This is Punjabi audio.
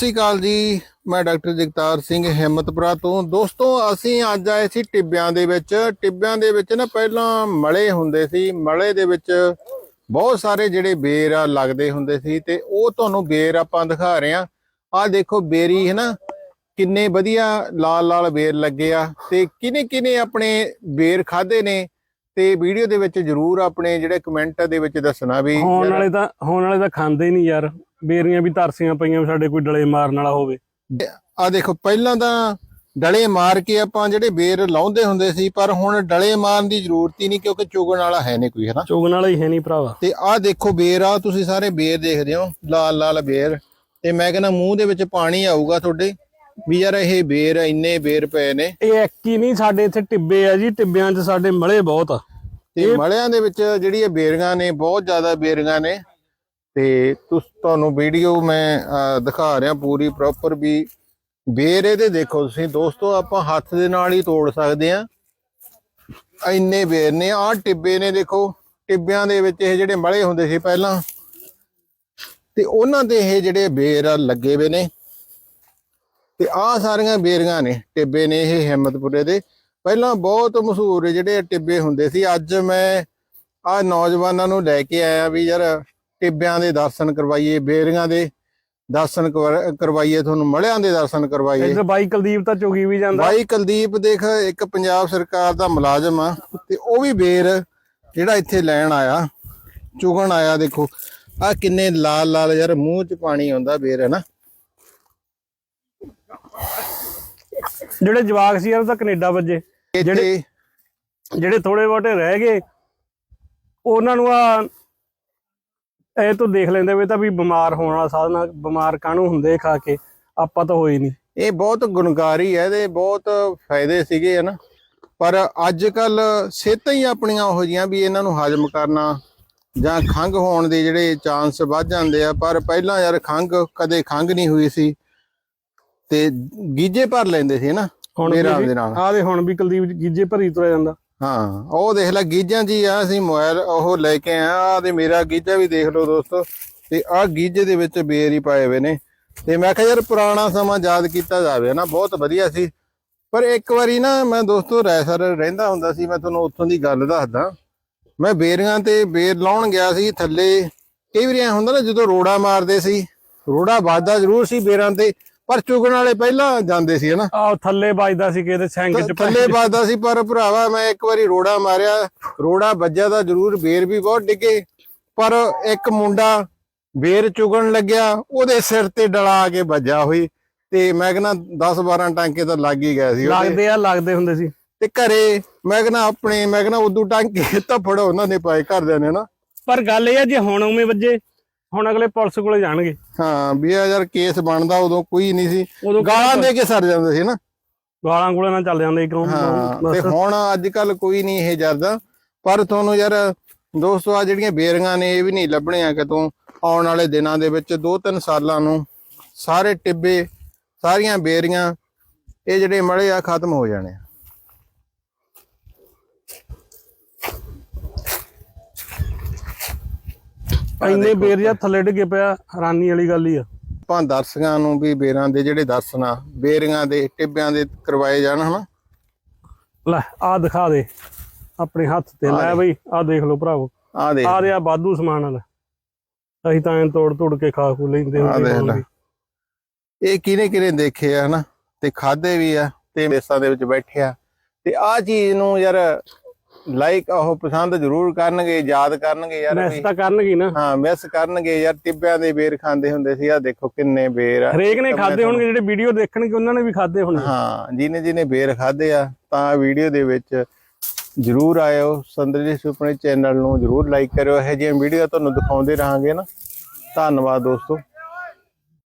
ਸ਼੍ਰੀ ਅਕਾਲ ਜੀ। ਮੈਂ ਡਾਕਟਰ ਜਗਤਾਰ ਸਿੰਘ ਹਿੰਮਤਪੁਰਾ ਤੋਂ। ਦੋਸਤੋ ਅਸੀਂ ਅੱਜ ਆਏ ਸੀ ਟਿੱਬਿਆਂ ਦੇ ਵਿੱਚ। ਟਿੱਬਿਆਂ ਦੇ ਵਿੱਚ ਨਾ ਪਹਿਲਾਂ ਮਲੇ ਹੁੰਦੇ ਸੀ। ਮਲੇ ਦੇ ਵਿੱਚ ਬਹੁਤ ਸਾਰੇ ਜਿਹੜੇ ਬੇਰ ਆ ਲੱਗਦੇ ਹੁੰਦੇ ਸੀ ਤੇ ਉਹ ਤੁਹਾਨੂੰ ਬੇਰ ਆਪਾਂ ਦਿਖਾ ਰਹੇ ਆ ਆਹ ਦੇਖੋ ਬੇਰੀ ਹੈ ਨਾ? ਕਿੰਨੇ ਵਧੀਆ ਲਾਲ ਲਾਲ ਬੇਰ ਲੱਗੇ ਆ ਤੇ ਕਿਨੇ ਕਿਨੇ ਆਪਣੇ ਬੇਰ ਖਾਦੇ ਨੇ ਤੇ ਵੀਡੀਓ ਦੇ ਵਿੱਚ ਜਰੂਰ ਆਪਣੇ ਜਿਹੜੇ ਕਮੈਂਟ ਦੇ ਵਿੱਚ ਦੱਸਣਾ ਵੀ। ਹੋਣ ਵਾਲੇ ਤਾਂ ਹੋਣ ਵਾਲੇ ਤਾਂ ਖਾਂਦੇ ਹੀ ਨਹੀਂ ਯਾਰ। ਬੇਰੀਆਂ ਵੀ ਤਰਸੀਆਂ ਪਈਆਂ ਵੀ ਸਾਡੇ ਕੋਈ ਡਲੇ ਮਾਰਨ ਵਾਲਾ ਹੋਵੇ। ਆ ਦੇਖੋ ਪਹਿਲਾਂ ਤਾਂ ਡਲੇ ਮਾਰ ਕੇ ਆਪਾਂ ਜਿਹੜੇ ਬੇਰ ਲਾਉਂਦੇ ਹੁੰਦੇ ਸੀ ਪਰ ਹੁਣ ਡਲੇ ਮਾਰਨ ਦੀ ਜ਼ਰੂਰਤ ਹੀ ਨਹੀਂ ਕਿਉਂਕਿ ਚੁਗਣ ਵਾਲਾ ਹੈ ਨਹੀਂ ਕੋਈ ਹਨਾ? ਚੁਗਣ ਵਾਲਾ ਹੀ ਹੈ ਨਹੀਂ ਭਰਾਵਾ। ਤੇ ਆਹ ਦੇਖੋ ਬੇਰ ਆ ਤੁਸੀਂ ਸਾਰੇ ਬੇਰ ਦੇਖਦੇ ਹੋ ਲਾਲ ਲਾਲ ਬੇਰ। ਤੇ ਮੈਂ ਕਹਿੰਦਾ ਮੂੰਹ ਦੇ ਵਿੱਚ ਪਾਣੀ ਆਊਗਾ ਤੁਹਾਡੇ ਵੀ ਯਾਰ ਇਹ ਬੇਰ ਇੰਨੇ ਬੇਰ ਪਏ ਨੇ। ਇਹ ਇੱਕ ਹੀ ਨਹੀਂ ਸਾਡੇ ਇੱਥੇ ਟਿੱਬੇ ਆ ਜੀ ਟਿੱਬਿਆਂ 'ਚ ਸਾਡੇ ਮਲੇ ਬਹੁਤ ਆ। ਤੇ ਮਲਿਆਂ ਦੇ ਵਿੱਚ ਜਿਹੜੀ ਇਹ ਬੇਰੀਆਂ ਨੇ ਬਹੁਤ ਜ਼ਿਆਦਾ ਬੇਰੀਆਂ ਨੇ। ਤੇ ਤੁਸ ਤੁਹਾਨੂੰ ਵੀਡੀਓ ਮੈਂ ਅਹ, ਦਿਖਾ ਰਿਹਾ ਪੂਰੀ ਪ੍ਰੋਪਰ ਵੀ। ਬੇਰ ਇਹਦੇ ਦੇਖੋ ਤੁਸੀਂ ਦੋਸਤੋ ਆਪਾਂ ਹੱਥ ਦੇ ਨਾਲ ਹੀ ਤੋੜ ਸਕਦੇ ਆ ਇੰਨੇ ਬੇਰ ਨੇ ਆਹ ਟਿੱਬੇ ਨੇ ਦੇਖੋ। ਟਿੱਬਿਆਂ ਦੇ ਵਿੱਚ ਇਹ ਜਿਹੜੇ ਮਲੇ ਹੁੰਦੇ ਸੀ ਪਹਿਲਾਂ ਤੇ ਉਹਨਾਂ ਦੇ ਇਹ ਜਿਹੜੇ ਬੇਰ ਲੱਗੇ ਵੇ ਨੇ। ਤੇ ਆਹ ਸਾਰੀਆਂ ਬੇਰੀਆਂ ਨੇ ਟਿੱਬੇ ਨੇ ਇਹ ਹਿੰਮਤਪੁਰੇ ਦੇ। ਪਹਿਲਾਂ ਬਹੁਤ ਮਸ਼ਹੂਰ ਜਿਹੜੇ ਟਿੱਬੇ ਹੁੰਦੇ ਸੀ ਅੱਜ ਮੈਂ ਆ ਨੌਜਵਾਨਾਂ ਨੂੰ ਲੈ ਕੇ ਆਇਆ ਵੀ ਯਾਰ ਟਿੱਬਿਆਂ ਦੇ ਦਰਸ਼ਨ ਕਰਵਾਈਏ ਬੇਰੀਆਂ ਦੇ ਦਰਸ਼ਨ ਕਰਵਾ- ਕਰਵਾਈਏ ਤੁਹਾਨੂੰ ਮਲਿਆਂ ਦੇ ਦਰਸ਼ਨ ਕਰਵਾਈਏ। ਇੱਧਰ ਬਾਈ ਕੁਲਦੀਪ ਤਾਂ ਚੁਗੀ ਵੀ ਜਾਂਦਾ। ਬਾਈ ਕੁਲਦੀਪ ਦੇਖ ਇੱਕ ਪੰਜਾਬ ਸਰਕਾਰ ਦਾ ਮੁਲਾਜ਼ਮ ਆ ਤੇ ਉਹ ਵੀ ਬੇਰ ਜਿਹੜਾ ਇੱਥੇ ਲੈਣ ਆਇਆ ਚੁਗਣ ਆਇਆ ਦੇਖੋ। ਆ ਕਿੰਨੇ ਲਾਲ ਲਾਲ ਯਾਰ ਮੂੰਹ 'ਚ ਪਾਣੀ ਆਉਂਦਾ ਬੇਰ ਹੈ ਨਾ ਜਿਹੜੇ ਜਵਾਕ ਸੀ ਯਾਰ ਉਹ ਤਾਂ ਕੈਨੇਡਾ ਵੱਜੇ। ਇੱਥੇ ਜਿਹੜੇ ਥੋੜੇ ਬਹੁਤੇ ਰਹਿ ਗਏ ਉਹਨਾਂ ਨੂੰ ਆ ਇਹ ਤੋਂ ਦੇਖ ਲੈਂਦੇ ਵੇ ਤਾਂ ਵੀ ਬਿਮਾਰ ਹੋਣ ਵਾਲਾ ਸਾਧਨ ਬਿਮਾਰ ਕਾਹਨੂੰ ਹੁੰਦੇ ਖਾ ਕੇ ਆਪਾਂ ਤਾਂ ਹੋਈ ਨਹੀਂ। ਇਹ ਬਹੁਤ ਗੁਣਕਾਰੀ ਹੈ ਇਹਦੇ ਬਹੁਤ ਫਾਇਦੇ ਸੀਗੇ ਹਨਾ। ਪਰ ਅੱਜ ਕੱਲ ਸਿਹਤਾਂ ਹੀ ਆਪਣੀਆਂ ਉਹੋ ਜੀਆਂ ਵੀ ਇਹਨਾਂ ਨੂੰ ਹਜਮ ਕਰਨਾ ਜਾਂ ਖੰਘ ਹੋਣ ਦੇ ਜਿਹੜੇ ਚਾਂਸ ਵੱਧ ਜਾਂਦੇ ਆ ਪਰ ਪਹਿਲਾਂ ਯਾਰ ਖੰਘ ਕਦੇ ਖੰਘ ਨਹੀਂ ਹੋਈ ਸੀ ਤੇ ਗੀਜੇ ਭਰ ਲੈਂਦੇ ਸੀ ਨਾ ਹੁਣ ਮੇਰਾ ਦੇ ਨਾਲ। ਆ ਦੇ ਹੁਣ ਵੀ ਕੁਲਦੀਪ ਗੀਜੇ ਭਰੀ ਤੁਰਿਆ ਜਾਂਦਾ। ਹਾਂ, ਉਹ ਦੇਖ ਲੈ ਗੀਜਾਂ ਜੀ ਆ, ਅਸੀਂ ਮੋਬਾਈਲ ਉਹ ਲੈ ਕੇ ਆਇਆ ਆ ਤੇ ਮੇਰਾ ਗੀਜਾ ਵੀ ਦੇਖ ਲਓ ਦੋਸਤੋ, ਤੇ ਆ ਗੀਜੇ ਦੇ ਵਿੱਚ ਬੇਰ ਹੀ ਪਾਏ ਹੋਏ ਨੇ। ਤੇ ਮੈਂ ਕਿਹਾ ਯਾਰ ਪੁਰਾਣਾ ਸਮਾਂ ਯਾਦ ਕੀਤਾ ਜਾਵੇ ਨਾ ਬਹੁਤ ਵਧੀਆ ਸੀ। ਪਰ ਇੱਕ ਵਾਰੀ ਨਾ ਮੈਂ ਦੋਸਤੋ ਰੈਸਰ ਰਹਿੰਦਾ ਹੁੰਦਾ ਸੀ, ਮੈਂ ਤੁਹਾਨੂੰ ਉੱਥੋਂ ਦੀ ਗੱਲ ਦੱਸਦਾ। ਮੈਂ ਬੇਰੀਆਂ ਤੇ ਬੇਰ ਲਾਉਣ ਗਿਆ ਸੀ, ਥੱਲੇ ਕਈ ਵਾਰੀ ਐ ਹੁੰਦਾ ਨਾ ਜਦੋਂ ਰੋੜਾ ਮਾਰਦੇ ਸੀ, ਰੋੜਾ ਵੱਜਦਾ ਜ਼ਰੂਰ ਸੀ ਬੇਰਾਂ ਤੇ ਪਰ ਚੁਗਣ ਵਾਲੇ ਪਹਿਲਾਂ ਜਾਂਦੇ ਸੀ ਹਨਾ? ਆ ਥੱਲੇ ਵੱਜਦਾ ਸੀ ਕਿਤੇ ਸੈਂਕ ਚ ਥੱਲੇ ਵੱਜਦਾ ਸੀ ਪਰ ਭਰਾਵਾ ਮੈਂ ਇੱਕ ਵਾਰੀ ਰੋੜਾ ਮਾਰਿਆ। ਰੋੜਾ ਵੱਜਿਆ ਤਾਂ ਜ਼ਰੂਰ ਬੇਰ ਵੀ ਬਹੁਤ ਡਿੱਗੇ। ਪਰ ਇੱਕ ਮੁੰਡਾ ਬੇਰ ਚੁਗਣ ਲੱਗਿਆ ਉਹਦੇ ਸਿਰ ਤੇ ਡਲਾ ਕੇ ਵੱਜਾ ਹੋਈ ਤੇ ਮੈਂ ਕਹਿੰਦਾ 10 12 ਟਾਂਕੇ ਤਾਂ ਲੱਗ ਹੀ ਗਏ ਸੀ ਲੱਗਦੇ ਆ ਲੱਗਦੇ ਹੁੰਦੇ ਸੀ। ਤੇ ਘਰੇ ਮੈਂ ਕਹਿੰਦਾ ਆਪਣੇ ਮੈਂ ਕਹਿੰਦਾ ਉਦੋਂ ਟਾਂਕੇ ਤਾਂ ਫੜੋ ਉਹਨਾਂ ਨੇ ਪਾਏ ਘਰਦਿਆਂ ਨੇ ਨਾ ਪਰ ਗੱਲ ਇਹ ਆ ਜੇ ਹੁਣ ਉਵੇਂ ਵੱਜੇ ਹੁਣ ਅਗਲੇ ਪੁਲਿਸ ਕੋਲੇ ਜਾਣਗੇ। ਹਾਂ ਵੀ ਇਹ ਯਾਰ ਕੇਸ ਬਣਦਾ ਉਦੋਂ ਕੋਈ ਨਹੀਂ ਸੀ। ਉਦੋਂ ਗਾਲਾਂ ਦੇ ਕੇ ਸਰ ਜਾਂਦੇ ਸੀ ਨਾ। ਗਾਲਾਂ ਗੋਲਾਂ ਨਾਲ ਚੱਲ ਜਾਂਦੇ ਕਿਉਂ? ਹਾਂ ਤੇ ਹੁਣ ਅੱਜ ਕੱਲ ਕੋਈ ਨਹੀਂ ਇਹ ਜਰਦਾ। ਪਰ ਤੁਹਾਨੂੰ ਯਾਰ ਦੋਸਤੋ ਆ ਜਿਹੜੀਆਂ ਬੇਰੀਆਂ ਨੇ ਇਹ ਵੀ ਨਹੀਂ ਲੱਭਣੀਆਂ ਕਿਤੋਂ। ਆਉਣ ਵਾਲੇ ਦਿਨਾਂ ਦੇ ਵਿੱਚ 2-3 ਸਾਲਾਂ ਨੂੰ ਸਾਰੇ ਟਿੱਬੇ ਸਾਰੀਆਂ ਬੇਰੀਆਂ ਇਹ ਜਿਹੜੇ ਮੜੇ ਆ ਖਤਮ ਹੋ ਜਾਣੇ ਆ। ਇੰਨੇ ਬੇਰ ਜਾਂ ਥੱਲੇ ਡਿੱਗੇ ਪਿਆ ਹੈਰਾਨੀ ਵਾਲੀ ਗੱਲ ਹੀ ਆ। ਆਪਾਂ ਦਰਸ਼ਕਾਂ ਨੂੰ ਵੀ ਬੇਰਾਂ ਦੇ ਜਿਹੜੇ ਦਰਸ਼ਨ ਬੇਰੀਆਂ ਦੇ ਟਿੱਬਿਆਂ ਦੇ ਕਰਵਾਏ ਜਾਣ ਹਨਾ? ਲੈ ਆ ਦਿਖਾ ਦੇ ਆਪਣੇ ਹੱਥ ਤੇ। ਲੈ ਬਈ ਆ ਦੇਖ ਲਓ ਭਰਾਵੋ। ਆ ਦੇਖ ਆ ਰਿਹਾ ਬਾਦੂ ਸਮਾਨ ਵਾਲਾ। ਅਸੀਂ ਤਾਂ ਤੋੜ ਤੋੜ ਕੇ ਖਾ ਖੂ ਲੈਂਦੇ ਹੁੰਦੇ। ਇਹ ਕਿਨੇ ਕਿਨੇ ਦੇਖੇ ਆ ਹਨਾ? ਤੇ ਖਾਦੇ ਵੀ ਆ ਤੇ ਦੇਸਾਂ ਦੇ ਵਿੱਚ ਬੈਠੇ ਆ। ਤੇ ਆ ਚੀਜ਼ ਨੂੰ ਯਾਰ ਲਾਈਕ ਉਹ ਪਸੰਦ ਜ਼ਰੂਰ ਕਰਨਗੇ ਯਾਦ ਕਰਨਗੇ ਯਾਰ ਮੈਸ ਤਾਂ ਕਰਨਗੇ ਨਾ। ਹਾਂ ਮਿਸ ਕਰਨਗੇ ਯਾਰ ਟਿੱਬਿਆਂ ਦੇ ਬੇਰ ਖਾਂਦੇ ਹੁੰਦੇ ਸੀ ਆ ਦੇਖੋ ਕਿੰਨੇ ਬੇਰ ਆ। ਹਰੇਕ ਨੇ ਖਾਦੇ ਹੋਣਗੇ ਜਿਹੜੇ ਵੀਡੀਓ ਦੇਖਣਗੇ ਉਹਨਾਂ ਨੇ ਵੀ ਖਾਦੇ ਹੋਣਗੇ। ਹਾਂ ਜਿਹਨੇ ਜਿਹਨੇ ਬੇਰ ਖਾਦੇ ਆ ਤਾਂ ਵੀਡੀਓ ਦੇ ਵਿੱਚ ਜਰੂਰ ਆਇਓ। ਸੰਦਰੀ ਸੁਪਨੇ ਚੈਨਲ ਨੂੰ ਜਰੂਰ ਲਾਈਕ ਕਰਿਓ। ਇਹ ਜਿਹੀਆਂ ਵੀਡੀਓ ਤੁਹਾਨੂੰ ਦਿਖਾਉਂਦੇ ਰਹਾਂਗੇ ਨਾ। ਧੰਨਵਾਦ ਦੋਸਤੋ।